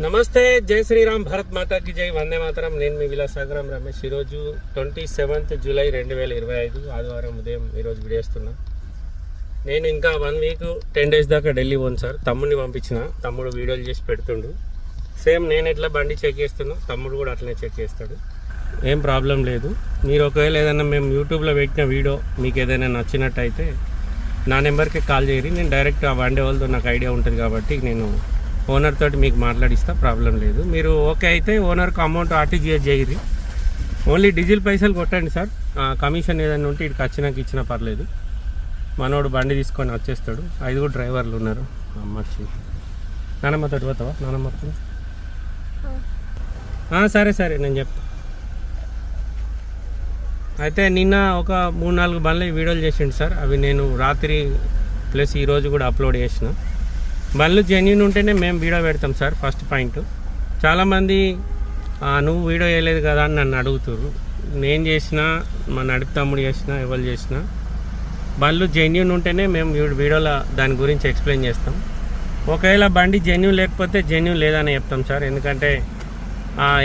నమస్తే జై శ్రీరామ్ భరత్ మాతాకి జై వందే మాతరం. నేను మీ విలాసాగరం రమేష్. ఈరోజు ట్వంటీ సెవెంత్ జూలై రెండు వేల ఇరవై ఐదు ఆదివారం ఉదయం ఈరోజు విడేస్తున్నా. నేను ఇంకా వన్ వీక్ టెన్ డేస్ దాకా ఢిల్లీ పోను సార్. తమ్ముడిని పంపించిన. తమ్ముడు వీడియోలు చేసి పెడుతుండు. సేమ్ నేను ఎట్లా బండి చెక్ చేస్తున్నా తమ్ముడు కూడా అట్లనే చెక్ చేస్తాడు. ఏం ప్రాబ్లం లేదు. మీరు ఒకవేళ ఏదైనా మేము యూట్యూబ్లో పెట్టిన వీడియో మీకు ఏదైనా నచ్చినట్టయితే నా నెంబర్కి కాల్ చేయరు. నేను డైరెక్ట్ ఆ బండి వాళ్ళతో నాకు ఐడియా ఉంటుంది కాబట్టి నేను ఓనర్ తోటి మీకు మాట్లాడిస్తా ప్రాబ్లం లేదు. మీరు ఓకే అయితే ఓనర్కి అమౌంట్ ఆర్టీజీఎస్ చేయరు ఓన్లీ డీజిల్ పైసలు కొట్టండి సార్. కమిషన్ ఏదైనా ఉంటే ఇక్కడికి వచ్చినాక ఇచ్చినా పర్లేదు. మనోడు బండి తీసుకొని వచ్చేస్తాడు. ఐదుగురు డ్రైవర్లు ఉన్నారు. అమ్మచ్చి తోటి పోతావా? నానమ్మతో సరే సరే నేను చెప్తా. అయితే నిన్న ఒక మూడు నాలుగు బండ్లు వీడియోలు చేసిండు సార్. అవి నేను రాత్రి ప్లస్ ఈరోజు కూడా అప్లోడ్ చేసిన. బండ్లు జెన్యున్ ఉంటేనే మేము వీడియో పెడతాం సార్ ఫస్ట్ పాయింట్ చాలామంది నువ్వు వీడియో వేయలేదు కదా అని నన్ను అడుగుతారు నేను చేసినా మా నడుపు తమ్ముడు ఎవరు చేసినా బండ్లు జెన్యున్ ఉంటేనే మేము వీడియోలో దాని గురించి ఎక్స్ప్లెయిన్ చేస్తాం. ఒకవేళ బండి జెన్యున్ లేకపోతే జెన్యున్ లేదని చెప్తాం సార్. ఎందుకంటే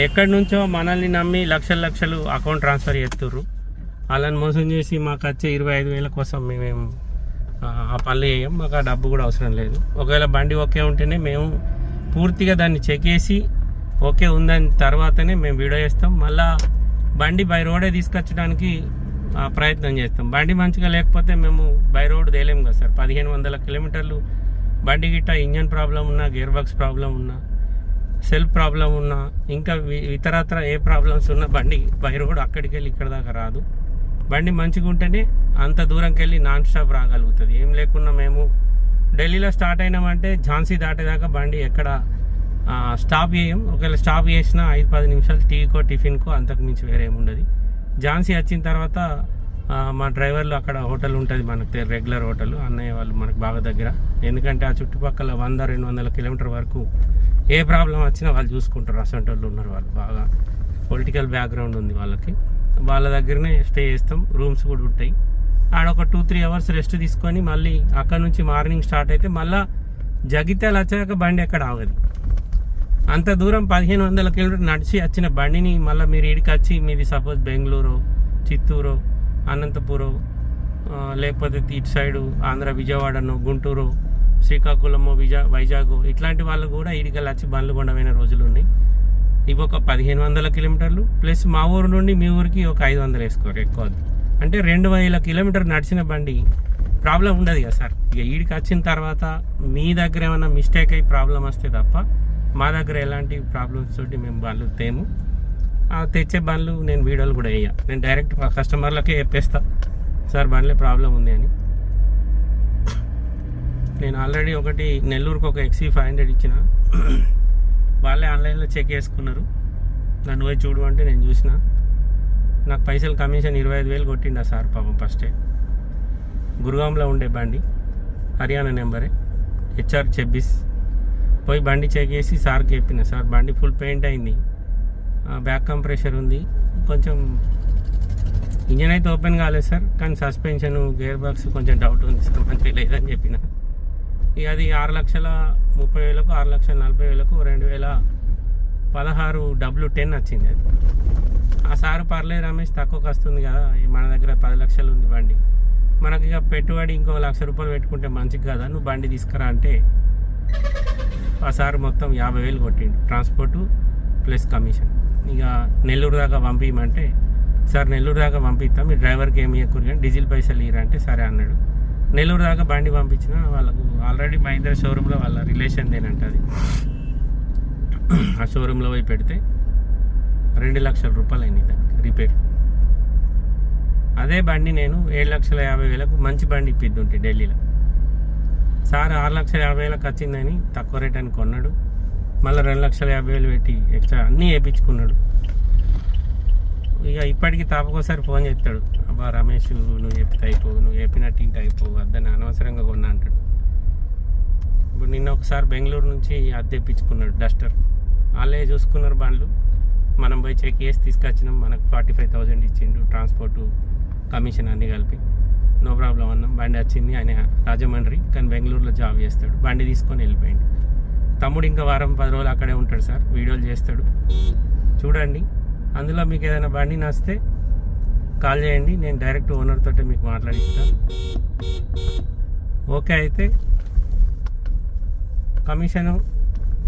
ఎక్కడి నుంచో మనల్ని నమ్మి లక్షల లక్షలు అకౌంట్ ట్రాన్స్ఫర్ చేస్తుర్రు. వాళ్ళని మోసం చేసి మాకు వచ్చే ఇరవై ఐదు వేల కోసం మేము ఆ, ఆ పనులు చేయం మాకు ఆ డబ్బు కూడా అవసరం లేదు. ఒకవేళ బండి ఓకే ఉంటేనే మేము పూర్తిగా దాన్ని చెక్ చేసి ఓకే ఉందని తర్వాతనే మేము వీడియో చేస్తాం. మళ్ళా బండి బై రోడే తీసుకొచ్చడానికి ఆ, ప్రయత్నం చేస్తాం. బండి మంచిగా లేకపోతే మేము బై రోడ్ తేలేము కదా సార్. పదిహేను వందల కిలోమీటర్లు బండి గిట్ట ఇంజన్ ప్రాబ్లం ఉన్నా గేర్ బాక్స్ ప్రాబ్లం ఉన్నా సెల్ఫ్ ప్రాబ్లం ఉన్నా ఇంకా ఇతరత్ర ఏ ప్రాబ్లమ్స్ ఉన్నా బండి బై రోడ్ అక్కడికి వెళ్ళి ఇక్కడ దాకా రాదు. బండి మంచిగా ఉంటేనే అంత దూరంకి వెళ్ళి నాన్ స్టాప్ రాగలుగుతుంది. ఏం లేకున్నా మేము ఢిల్లీలో స్టార్ట్ అయినామంటే ఝాన్సీ దాటేదాకా బండి ఎక్కడ స్టాప్ చేయం. ఒకవేళ స్టాప్ చేసినా ఐదు పది నిమిషాలు టీకో టిఫిన్కో అంతకు మించి వేరే ఉండదు. ఝాన్సీ వచ్చిన తర్వాత మా డ్రైవర్లు అక్కడ హోటల్ ఉంటుంది మనకు రెగ్యులర్ హోటల్. అన్నయ్య వాళ్ళు మనకు బాగా దగ్గర. ఎందుకంటే ఆ చుట్టుపక్కల వంద రెండు వందల కిలోమీటర్ వరకు ఏ ప్రాబ్లం వచ్చినా వాళ్ళు చూసుకుంటారు. అసంటి వాళ్ళు ఉన్నారు వాళ్ళు. బాగా పొలిటికల్ బ్యాక్గ్రౌండ్ ఉంది వాళ్ళకి. వాళ్ళ దగ్గరనే స్టే చేస్తాం. రూమ్స్ కూడా ఉంటాయి. ఆడ ఒక టూ త్రీ అవర్స్ రెస్ట్ తీసుకొని మళ్ళీ అక్కడ నుంచి మార్నింగ్ స్టార్ట్ అయితే మళ్ళా జగిత్యాల వచ్చాక బండి ఎక్కడ ఆగదు. అంత దూరం పదిహేను వందల కిలోమీటర్ నడిచి వచ్చిన బండిని మళ్ళీ మీరు ఇడికి వచ్చి మీది సపోజ్ బెంగళూరు చిత్తూరు అనంతపురం లేకపోతే ఇటు సైడు ఆంధ్ర విజయవాడను గుంటూరు శ్రీకాకుళము విజా వైజాగ్ ఇట్లాంటి వాళ్ళు కూడా ఇడికల్ వచ్చి బండ్లు కొండమైన రోజులు ఉన్నాయి. ఇవి ఒక పదిహేను వందల కిలోమీటర్లు ప్లస్ మా ఊరు నుండి మీ ఊరికి ఒక ఐదు వందలు వేసుకోరు ఎక్కువ. అంటే రెండు వేల కిలోమీటర్ నడిచిన బండి ప్రాబ్లం ఉండదు కదా సార్. ఇక ఈడికి వచ్చిన తర్వాత మీ దగ్గర ఏమైనా మిస్టేక్ అయ్యి ప్రాబ్లం వస్తే తప్ప మా దగ్గర ఎలాంటి ప్రాబ్లమ్స్ తోటి మేము బండ్లు తేము. ఆ తెచ్చే బండ్లు నేను వీడియోలు కూడా వేయ. నేను డైరెక్ట్ కస్టమర్లకే చెప్పేస్తా. సార్ బండ్లే ప్రాబ్లం ఉంది అని. నేను ఆల్రెడీ ఒకటి నెల్లూరుకు ఒక ఎక్సీ ఫైవ్ హండ్రెడ్ ఇచ్చిన. వాళ్ళే ఆన్లైన్లో చెక్ చేసుకున్నారు. నన్ను పోయి చూడు అంటే నేను చూసిన. నాకు పైసలు కమిషన్ ఇరవై ఐదు వేలు కొట్టిండా సార్ పాపం ఫస్టే గురుగాంలో ఉండే బండి హర్యానా నెంబరే హెచ్ఆర్ చెబ్బీస్ పోయి బండి చెక్ చేసి సార్కి చెప్పిన. సార్ బండి ఫుల్ పెయింట్ అయింది. బ్యాక్ కంప్రెషర్ ఉంది. కొంచెం ఇంజన్ అయితే ఓపెన్ కాలేదు సార్ కానీ సస్పెన్షన్ గేర్ బాక్స్ కొంచెం డౌట్ ఉంది సార్ మంచిగా లేదని చెప్పిన. ఇక అది ఆరు లక్షల ముప్పై వేలకు ఆరు లక్షల నలభై వేలకు రెండు వేల పదహారు డబ్ల్యూ టెన్ వచ్చింది అది. ఆ సారు పర్లేదు రమేష్ తక్కువకి వస్తుంది కదా మన దగ్గర పది లక్షలు ఉంది బండి. మనకి ఇక పెట్టుబడి ఇంకో లక్ష రూపాయలు పెట్టుకుంటే మంచిది కదా నువ్వు బండి తీసుకురా అంటే. ఆ సారు మొత్తం యాభై వేలు కొట్టిండు ట్రాన్స్పోర్టు ప్లస్ కమిషన్ ఇక నెల్లూరు దాకా పంపించమంటే సార్ నెల్లూరు దాకా పంపిస్తాం మీ డ్రైవర్కి ఏమి ఎక్కువ కానీ డీజిల్ పైసలు ఇరా అంటే సరే అన్నాడు. నెల్లూరు దాకా బండి పంపించిన వాళ్ళకు ఆల్రెడీ మహీంద్ర షోరూంలో వాళ్ళ రిలేషన్ దేనంట అది. ఆ షోరూంలో పోయి పెడితే రెండు లక్షల రూపాయలు అయినాయి దానికి రిపేర్ అదే బండి నేను ఏడు లక్షల యాభై వేలకు మంచి బండి ఇప్పిద్దుంటే ఢిల్లీలో. సార్ ఆరు లక్షల యాభై వేలకు వచ్చిందని తక్కువ రేట్ అని కొన్నాడు. మళ్ళీ రెండు లక్షల యాభై వేలు పెట్టి ఎక్స్ట్రా అన్నీ వేయించుకున్నాడు. ఇక ఇప్పటికి తాపకోసారి ఫోన్ చేస్తాడు. అబ్బా రమేష్ నువ్వు చెప్తే అయిపో నువ్వు చెప్పినట్టు ఇంటి అయిపో అద్దని అనవసరంగా కొన్నా అంటాడు. ఇప్పుడు నిన్న ఒకసారి బెంగళూరు నుంచి అద్దె తెప్పించుకున్నాడు డస్టర్ వాళ్ళే చూసుకున్నారు బండ్లు. మనం పోయి చెక్ చేసి తీసుకొచ్చినాం. మనకు ఫార్టీ ఫైవ్ థౌజండ్ ఇచ్చిండు ట్రాన్స్పోర్టు కమిషన్ అన్నీ కలిపి. నో ప్రాబ్లం అన్నాం. బండి వచ్చింది ఆయన రాజమండ్రి కానీ బెంగళూరులో జాబ్ చేస్తాడు. బండి తీసుకొని వెళ్ళిపోయాడు. తమ్ముడు ఇంకా వారం పది రోజులు అక్కడే ఉంటాడు సార్. వీడియోలు చేస్తాడు. చూడండి. అందులో మీకు ఏదైనా బండి నస్తే కాల్ చేయండి. నేను డైరెక్ట్ ఓనర్ తోటి మీకు మాట్లాడిస్తాను ఓకే అయితే కమిషను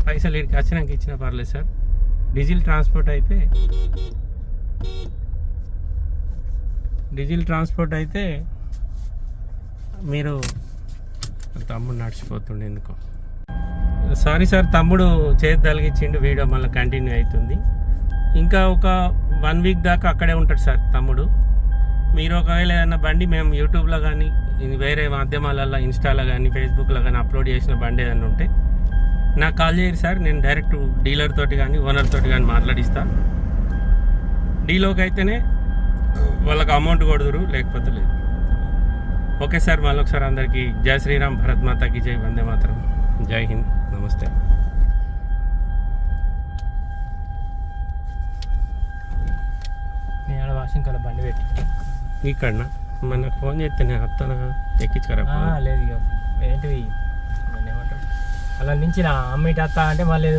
పైసలు ఇక్కడికి వచ్చినాక ఇచ్చినా పర్లేదు సార్. డీజిల్ ట్రాన్స్పోర్ట్ అయితే డీజిల్ ట్రాన్స్పోర్ట్ అయితే మీరు తమ్ముడు నడిచిపోతుండే ఎందుకో. సారీ సార్ తమ్ముడు చేతి తలిగించిండు వీడియో మళ్ళీ కంటిన్యూ అవుతుంది. ఇంకా ఒక వన్ వీక్ దాకా అక్కడే ఉంటాడు సార్ తమ్ముడు. మీరు ఒకవేళ ఏదైనా బండి మేము యూట్యూబ్లో కానీ వేరే మాధ్యమాలలో ఇన్స్టాలో కానీ ఫేస్బుక్లో కానీ అప్లోడ్ చేసిన బండి ఏదైనా ఉంటే నాకు కాల్ చేయరు సార్. నేను డైరెక్ట్ డీలర్ తోటి కానీ ఓనర్ తోటి కానీ మాట్లాడిస్తా. డీలోకి అయితేనే వాళ్ళకి అమౌంట్ కొడుదురు లేకపోతే లేదు. ఓకే సార్ మళ్ళొకసారి అందరికీ జై శ్రీరామ్ భరత్ మాతాకి జై వందే మాత్రం. జై హింద్. నమస్తే నేను ఆడ వాషింగ్ కల బండి పెట్టి. ఇక్కడ మనకు ఫోన్ చేస్తే నేను అత్తన? ఎక్కించుకరా లేదు ఇక ఏంటివి ఏమంటారు? అలా నుంచి నా అమ్మిటి అత్త అంటే మళ్ళీ